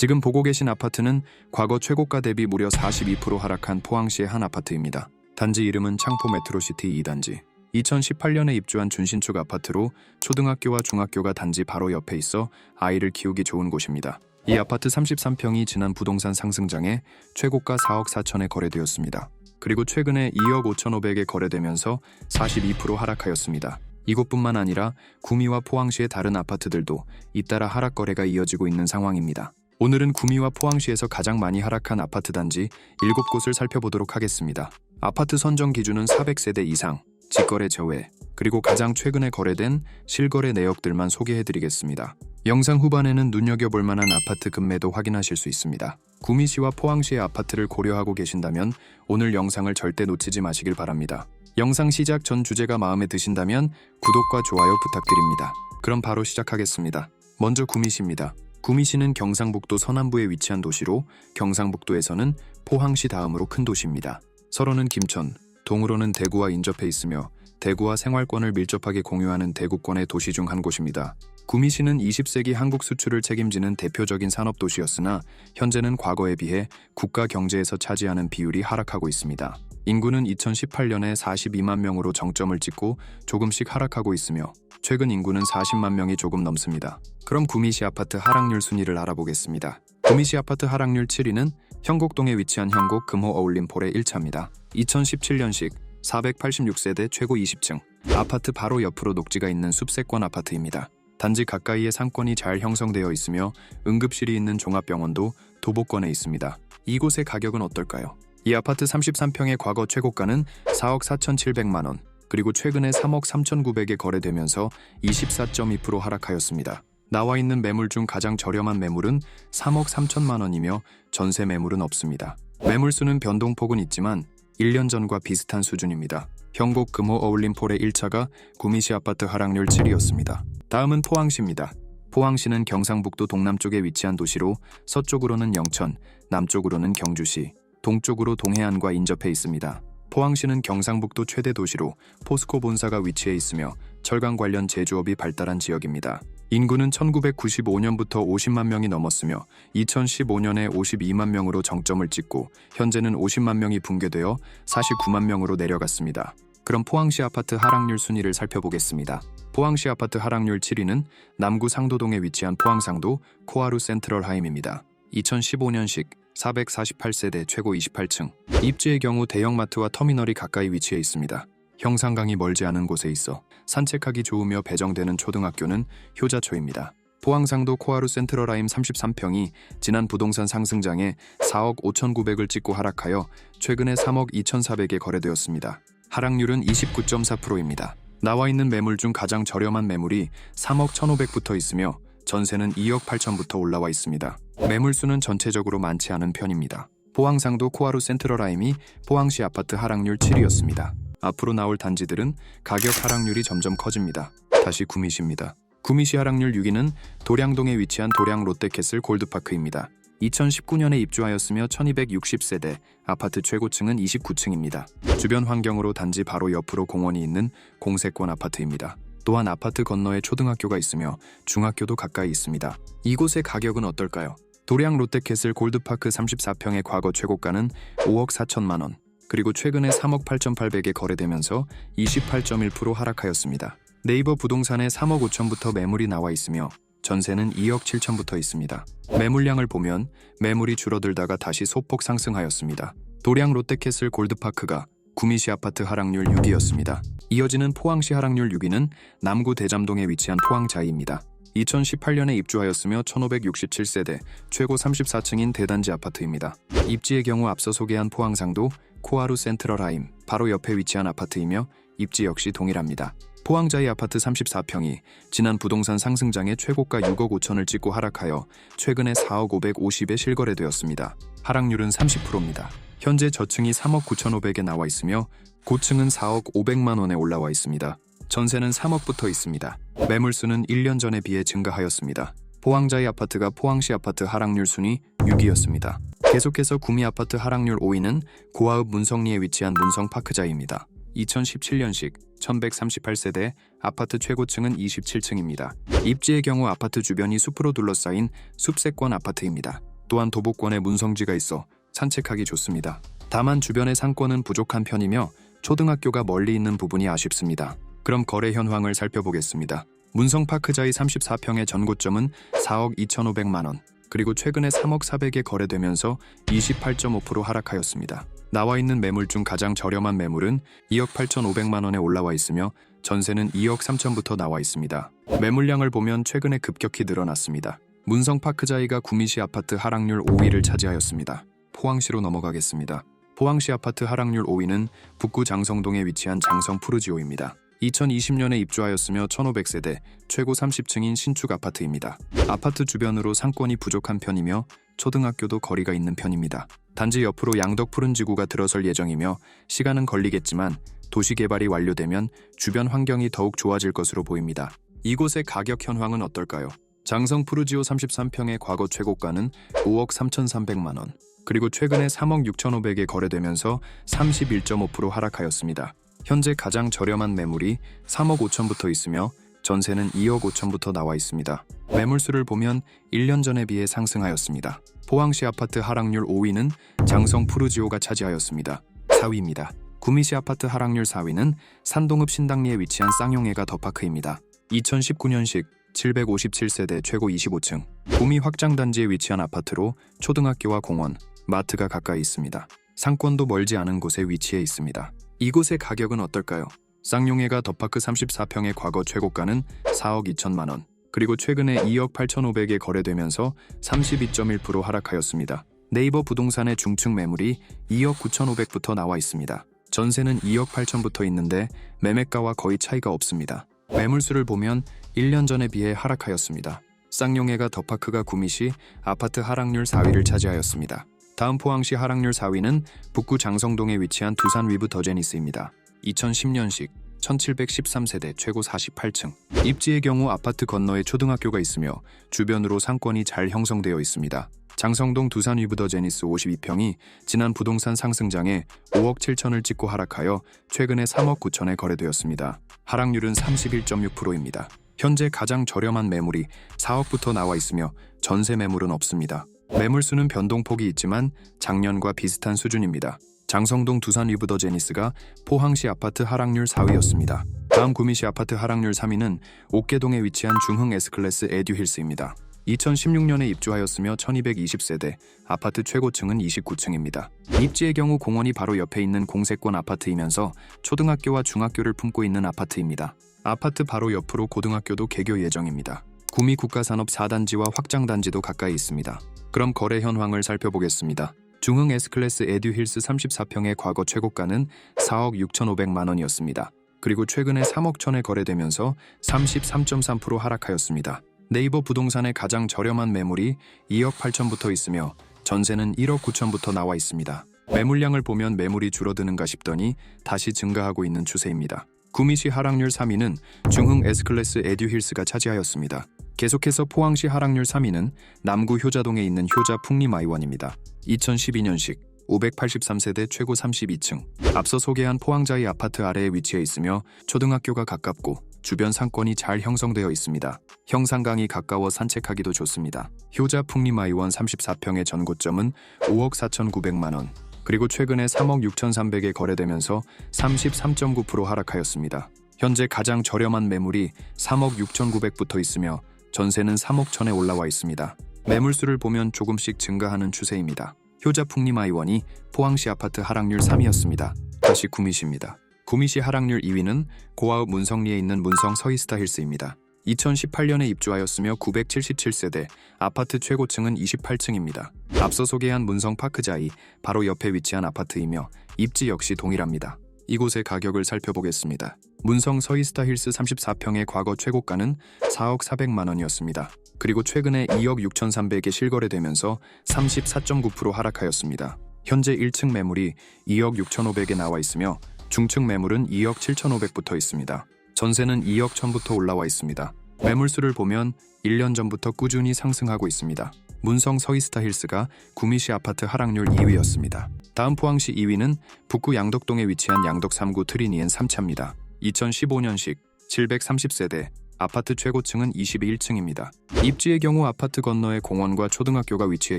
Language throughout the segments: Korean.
지금 보고 계신 아파트는 과거 최고가 대비 무려 42% 하락한 포항시의 한 아파트입니다. 단지 이름은 창포 메트로시티 2단지. 2018년에 입주한 준신축 아파트로 초등학교와 중학교가 단지 바로 옆에 있어 아이를 키우기 좋은 곳입니다. 이 아파트 33평이 지난 부동산 상승장에 최고가 4억 4천에 거래되었습니다. 그리고 최근에 2억 5천5백에 거래되면서 42% 하락하였습니다. 이곳뿐만 아니라 구미와 포항시의 다른 아파트들도 잇따라 하락 거래가 이어지고 있는 상황입니다. 오늘은 구미와 포항시에서 가장 많이 하락한 아파트 단지 7곳을 살펴보도록 하겠습니다. 아파트 선정 기준은 400세대 이상, 직거래 제외, 그리고 가장 최근에 거래된 실거래 내역들만 소개해드리겠습니다. 영상 후반에는 눈여겨볼 만한 아파트 급매도 확인하실 수 있습니다. 구미시와 포항시의 아파트를 고려하고 계신다면 오늘 영상을 절대 놓치지 마시길 바랍니다. 영상 시작 전 주제가 마음에 드신다면 구독과 좋아요 부탁드립니다. 그럼 바로 시작하겠습니다. 먼저 구미시입니다. 구미시는 경상북도 서남부에 위치한 도시로 경상북도에서는 포항시 다음으로 큰 도시입니다. 서로는 김천, 동으로는 대구와 인접해 있으며 대구와 생활권을 밀접하게 공유하는 대구권의 도시 중 한 곳입니다. 구미시는 20세기 한국 수출을 책임지는 대표적인 산업 도시였으나 현재는 과거에 비해 국가 경제에서 차지하는 비율이 하락하고 있습니다. 인구는 2018년에 42만 명으로 정점을 찍고 조금씩 하락하고 있으며 최근 인구는 40만 명이 조금 넘습니다. 그럼 구미시 아파트 하락률 순위를 알아보겠습니다. 구미시 아파트 하락률 7위는 형곡동에 위치한 형곡 금호 어울림폴의 1차입니다. 2017년식 486세대 최고 20층 아파트 바로 옆으로 녹지가 있는 숲세권 아파트입니다. 단지 가까이에 상권이 잘 형성되어 있으며 응급실이 있는 종합병원도 도보권에 있습니다. 이곳의 가격은 어떨까요? 이 아파트 33평의 과거 최고가는 4억 4,700만 원, 그리고 최근에 3억 3,900에 거래되면서 24.2% 하락하였습니다. 나와 있는 매물 중 가장 저렴한 매물은 3억 3천만 원이며 전세 매물은 없습니다. 매물수는 변동폭은 있지만 1년 전과 비슷한 수준입니다. 형곡 금호 어울림폴의 1차가 구미시 아파트 하락률 7위였습니다. 다음은 포항시입니다. 포항시는 경상북도 동남쪽에 위치한 도시로 서쪽으로는 영천, 남쪽으로는 경주시, 동쪽으로 동해안과 인접해 있습니다. 포항시는 경상북도 최대 도시로 포스코 본사가 위치해 있으며 철강 관련 제조업이 발달한 지역입니다. 인구는 1995년부터 50만 명이 넘었으며 2015년에 52만 명으로 정점을 찍고 현재는 50만 명이 붕괴되어 49만 명으로 내려갔습니다. 그럼 포항시 아파트 하락률 순위를 살펴보겠습니다. 포항시 아파트 하락률 7위는 남구 상도동에 위치한 포항상도 코아루 센트럴 하임입니다. 2015년식 448세대 최고 28층. 입지의 경우 대형마트와 터미널이 가까이 위치해 있습니다. 형상강이 멀지 않은 곳에 있어 산책하기 좋으며 배정되는 초등학교는 효자초입니다. 포항상도 코하루 센트럴라임 33평이 지난 부동산 상승장에 4억 5,900을 찍고 하락하여 최근에 3억 2,400에 거래되었습니다. 하락률은 29.4%입니다. 나와 있는 매물 중 가장 저렴한 매물이 3억 1,500부터 있으며 전세는 2억 8천부터 올라와 있습니다. 매물수는 전체적으로 많지 않은 편입니다. 포항상도 코하루 센트럴라임이 포항시 아파트 하락률 7위였습니다. 앞으로 나올 단지들은 가격 하락률이 점점 커집니다. 다시 구미시입니다. 구미시 하락률 6위는 도량동에 위치한 도량 롯데캐슬 골드파크입니다. 2019년에 입주하였으며 1260세대, 아파트 최고층은 29층입니다. 주변 환경으로 단지 바로 옆으로 공원이 있는 공세권 아파트입니다. 또한 아파트 건너에 초등학교가 있으며 중학교도 가까이 있습니다. 이곳의 가격은 어떨까요? 도량 롯데캐슬 골드파크 34평의 과거 최고가는 5억 4천만 원, 그리고 최근에 3억 8,800에 거래되면서 28.1% 하락하였습니다. 네이버 부동산에 3억 5천부터 매물이 나와 있으며 전세는 2억 7천부터 있습니다. 매물량을 보면 매물이 줄어들다가 다시 소폭 상승하였습니다. 도량 롯데캐슬 골드파크가 구미시 아파트 하락률 6위였습니다. 이어지는 포항시 하락률 6위는 남구 대잠동에 위치한 포항자이입니다. 2018년에 입주하였으며 1567세대, 최고 34층인 대단지 아파트입니다. 입지의 경우 앞서 소개한 포항상도 코하루 센트럴 하임 바로 옆에 위치한 아파트이며 입지 역시 동일합니다. 포항자이 아파트 34평이 지난 부동산 상승장에 최고가 6억 5천을 찍고 하락하여 최근에 4억 550에 실거래되었습니다. 하락률은 30%입니다. 현재 저층이 3억 9천5백에 나와 있으며 고층은 4억 5백만 원에 올라와 있습니다. 전세는 3억부터 있습니다. 매물수는 1년 전에 비해 증가하였습니다. 포항자이 아파트가 포항시 아파트 하락률 순위 6위였습니다. 계속해서 구미 아파트 하락률 5위는 고아읍 문성리에 위치한 문성파크자입니다. 2017년식 1138세대 아파트 최고층은 27층입니다. 입지의 경우 아파트 주변이 숲으로 둘러싸인 숲세권 아파트입니다. 또한 도보권에 문성지가 있어 산책하기 좋습니다. 다만 주변의 상권은 부족한 편이며 초등학교가 멀리 있는 부분이 아쉽습니다. 그럼 거래 현황을 살펴보겠습니다. 문성파크자이 34평의 전고점은 4억 2,500만 원, 그리고 최근에 3억 400에 거래되면서 28.5% 하락하였습니다. 나와 있는 매물 중 가장 저렴한 매물은 2억 8,500만 원에 올라와 있으며 전세는 2억 3천부터 나와 있습니다. 매물량을 보면 최근에 급격히 늘어났습니다. 문성파크자이가 구미시 아파트 하락률 5위를 차지하였습니다. 포항시로 넘어가겠습니다. 포항시 아파트 하락률 5위는 북구 장성동에 위치한 장성 푸르지오입니다. 2020년에 입주하였으며 1500세대, 최고 30층인 신축 아파트입니다. 아파트 주변으로 상권이 부족한 편이며 초등학교도 거리가 있는 편입니다. 단지 옆으로 양덕 푸른 지구가 들어설 예정이며 시간은 걸리겠지만 도시 개발이 완료되면 주변 환경이 더욱 좋아질 것으로 보입니다. 이곳의 가격 현황은 어떨까요? 장성 푸르지오 33평의 과거 최고가는 5억 3,300만 원, 그리고 최근에 3억 6,500에 거래되면서 31.5% 하락하였습니다. 현재 가장 저렴한 매물이 3억 5천부터 있으며 전세는 2억 5천부터 나와 있습니다. 매물수를 보면 1년 전에 비해 상승하였습니다. 포항시 아파트 하락률 5위는 장성 푸르지오가 차지하였습니다. 4위입니다. 구미시 아파트 하락률 4위는 산동읍 신당리에 위치한 쌍용회가 더파크입니다. 2019년식 757세대 최고 25층 구미 확장단지에 위치한 아파트로 초등학교와 공원, 마트가 가까이 있습니다. 상권도 멀지 않은 곳에 위치해 있습니다. 이곳의 가격은 어떨까요? 쌍용회가 더파크 34평의 과거 최고가는 4억 2천만 원, 그리고 최근에 2억 8,500에 거래되면서 32.1% 하락하였습니다. 네이버 부동산의 중층 매물이 2억 9,500부터 나와 있습니다. 전세는 2억 8천부터 있는데 매매가와 거의 차이가 없습니다. 매물수를 보면 1년 전에 비해 하락하였습니다. 쌍용회가 더파크가 구미 시 아파트 하락률 4위를 차지하였습니다. 다음 포항시 하락률 4위는 북구 장성동에 위치한 두산 위브 더제니스입니다. 2010년식 1713세대 최고 48층. 입지의 경우 아파트 건너에 초등학교가 있으며 주변으로 상권이 잘 형성되어 있습니다. 장성동 두산 위브 더 제니스 52평이 지난 부동산 상승장에 5억 7천을 찍고 하락하여 최근에 3억 9천에 거래되었습니다. 하락률은 31.6%입니다. 현재 가장 저렴한 매물이 4억부터 나와 있으며 전세 매물은 없습니다. 매물수는 변동폭이 있지만 작년과 비슷한 수준입니다. 장성동 두산 위브더 제니스가 포항시 아파트 하락률 4위였습니다. 다음 구미시 아파트 하락률 3위는 옥계동에 위치한 중흥 S클래스 에듀힐스입니다. 2016년에 입주하였으며 1220세대, 아파트 최고층은 29층입니다. 입지의 경우 공원이 바로 옆에 있는 공세권 아파트이면서 초등학교와 중학교를 품고 있는 아파트입니다. 아파트 바로 옆으로 고등학교도 개교 예정입니다. 구미 국가산업 4단지와 확장단지도 가까이 있습니다. 그럼 거래 현황을 살펴보겠습니다. 중흥 S클래스 에듀힐스 34평의 과거 최고가는 4억 6,500만 원이었습니다. 그리고 최근에 3억 천에 거래되면서 33.3% 하락하였습니다. 네이버 부동산의 가장 저렴한 매물이 2억 8천부터 있으며 전세는 1억 9천부터 나와 있습니다. 매물량을 보면 매물이 줄어드는가 싶더니 다시 증가하고 있는 추세입니다. 구미시 하락률 3위는 중흥 S클래스 에듀힐스가 차지하였습니다. 계속해서 포항시 하락률 3위는 남구 효자동에 있는 효자 풍림아이원입니다. 2012년식 583세대 최고 32층. 앞서 소개한 포항자이 아파트 아래에 위치해 있으며 초등학교가 가깝고 주변 상권이 잘 형성되어 있습니다. 형상강이 가까워 산책하기도 좋습니다. 효자 풍림아이원 34평의 전고점은 5억 4,900만 원. 그리고 최근에 3억 6,300에 거래되면서 33.9% 하락하였습니다. 현재 가장 저렴한 매물이 3억 6,900부터 있으며 전세는 3억 천에 올라와 있습니다. 매물수를 보면 조금씩 증가하는 추세입니다. 효자 풍림 아이원이 포항시 아파트 하락률 3위였습니다. 다시 구미시입니다. 구미시 하락률 2위는 고아읍 문성리에 있는 문성 서이스타 힐스입니다. 2018년에 입주하였으며 977세대, 아파트 최고층은 28층입니다. 앞서 소개한 문성 파크자이 바로 옆에 위치한 아파트이며 입지 역시 동일합니다. 이곳의 가격을 살펴보겠습니다. 문성 서이스타 힐스 34평의 과거 최고가는 4억 400만 원이었습니다. 그리고 최근에 2억 6,300에 실거래되면서 34.9% 하락하였습니다. 현재 1층 매물이 2억 6,500에 나와 있으며 중층 매물은 2억 7,500부터 있습니다. 전세는 2억 1,000부터 올라와 있습니다. 매물수를 보면 1년 전부터 꾸준히 상승하고 있습니다. 문성 서이스타 힐스가 구미시 아파트 하락률 2위였습니다. 다음 포항시 2위는 북구 양덕동에 위치한 양덕 3구 트리니엔 3차입니다. 2015년식 730세대, 아파트 최고층은 21층입니다. 입지의 경우 아파트 건너에 공원과 초등학교가 위치해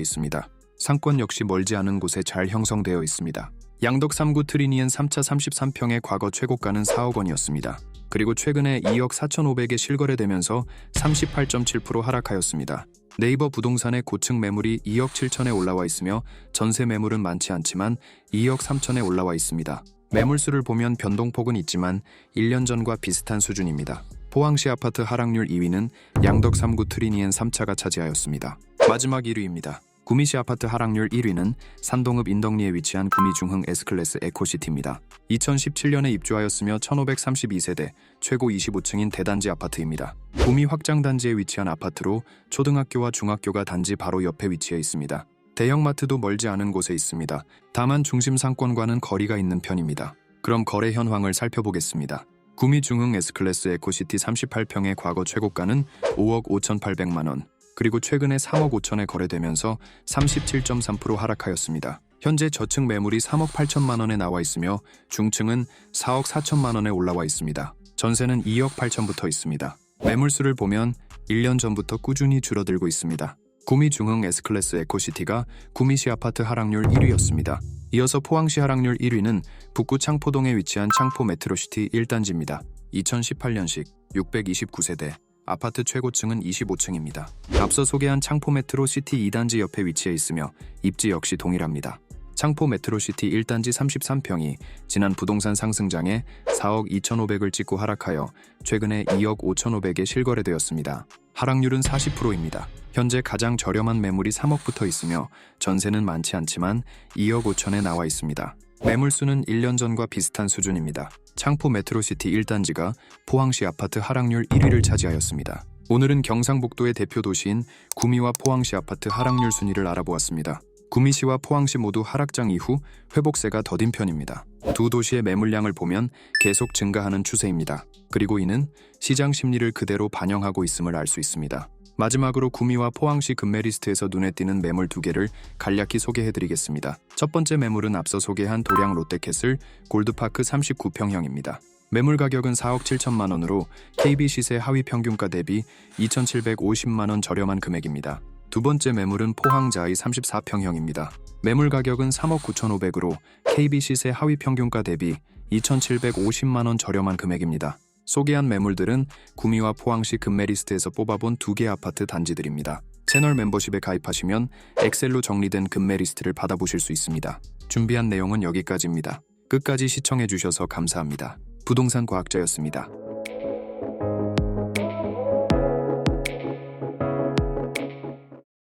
있습니다. 상권 역시 멀지 않은 곳에 잘 형성되어 있습니다. 양덕 3구 트리니엔 3차 33평의 과거 최고가는 4억 원이었습니다. 그리고 최근에 2억 4,500에 실거래되면서 38.7% 하락하였습니다. 네이버 부동산의 고층 매물이 2억 7천에 올라와 있으며 전세 매물은 많지 않지만 2억 3천에 올라와 있습니다. 매물수를 보면 변동폭은 있지만 1년 전과 비슷한 수준입니다. 포항시 아파트 하락률 2위는 양덕 3구 트리니엔 3차가 차지하였습니다. 마지막 1위입니다. 구미시 아파트 하락률 1위는 산동읍 인덕리에 위치한 구미 중흥 S클래스 에코시티입니다. 2017년에 입주하였으며 1532세대, 최고 25층인 대단지 아파트입니다. 구미 확장단지에 위치한 아파트로 초등학교와 중학교가 단지 바로 옆에 위치해 있습니다. 대형마트도 멀지 않은 곳에 있습니다. 다만 중심 상권과는 거리가 있는 편입니다. 그럼 거래 현황을 살펴보겠습니다. 구미 중흥 S클래스 에코시티 38평의 과거 최고가는 5억 5,800만 원, 그리고 최근에 3억 5천에 거래되면서 37.3% 하락하였습니다. 현재 저층 매물이 3억 8천만 원에 나와 있으며 중층은 4억 4천만 원에 올라와 있습니다. 전세는 2억 8천부터 있습니다. 매물수를 보면 1년 전부터 꾸준히 줄어들고 있습니다. 구미 중흥 S클래스 에코시티가 구미시 아파트 하락률 1위였습니다. 이어서 포항시 하락률 1위는 북구 창포동에 위치한 창포 메트로시티 1단지입니다. 2018년식 629세대 아파트 최고층은 25층입니다. 앞서 소개한 창포 메트로 시티 2단지 옆에 위치해 있으며 입지 역시 동일합니다. 창포 메트로시티 1단지 33평이 지난 부동산 상승장에 4억 2,500을 찍고 하락하여 최근에 2억 5,500에 실거래되었습니다. 하락률은 40%입니다. 현재 가장 저렴한 매물이 3억 붙어 있으며 전세는 많지 않지만 2억 5천에 나와 있습니다. 매물수는 1년 전과 비슷한 수준입니다. 창포 메트로시티 1단지가 포항시 아파트 하락률 1위를 차지하였습니다. 오늘은 경상북도의 대표 도시인 구미와 포항시 아파트 하락률 순위를 알아보았습니다. 구미시와 포항시 모두 하락장 이후 회복세가 더딘 편입니다. 두 도시의 매물량을 보면 계속 증가하는 추세입니다. 그리고 이는 시장 심리를 그대로 반영하고 있음을 알 수 있습니다. 마지막으로 구미와 포항시 금메리스트에서 눈에 띄는 매물 두 개를 간략히 소개해드리겠습니다. 첫 번째 매물은 앞서 소개한 도량 롯데캐슬 골드파크 39평형입니다. 매물 가격은 4억 7천만 원으로 KB 시세 하위 평균가 대비 2,750만 원 저렴한 금액입니다. 두 번째 매물은 포항 자이 34평형입니다. 매물 가격은 3억 9,500으로 KB 시세 하위 평균가 대비 2,750만 원 저렴한 금액입니다. 소개한 매물들은 구미와 포항시 금메리스트에서 뽑아본 두 개 아파트 단지들입니다. 채널 멤버십에 가입하시면 엑셀로 정리된 금메리스트를 받아보실 수 있습니다. 준비한 내용은 여기까지입니다. 끝까지 시청해주셔서 감사합니다. 부동산 과학자였습니다.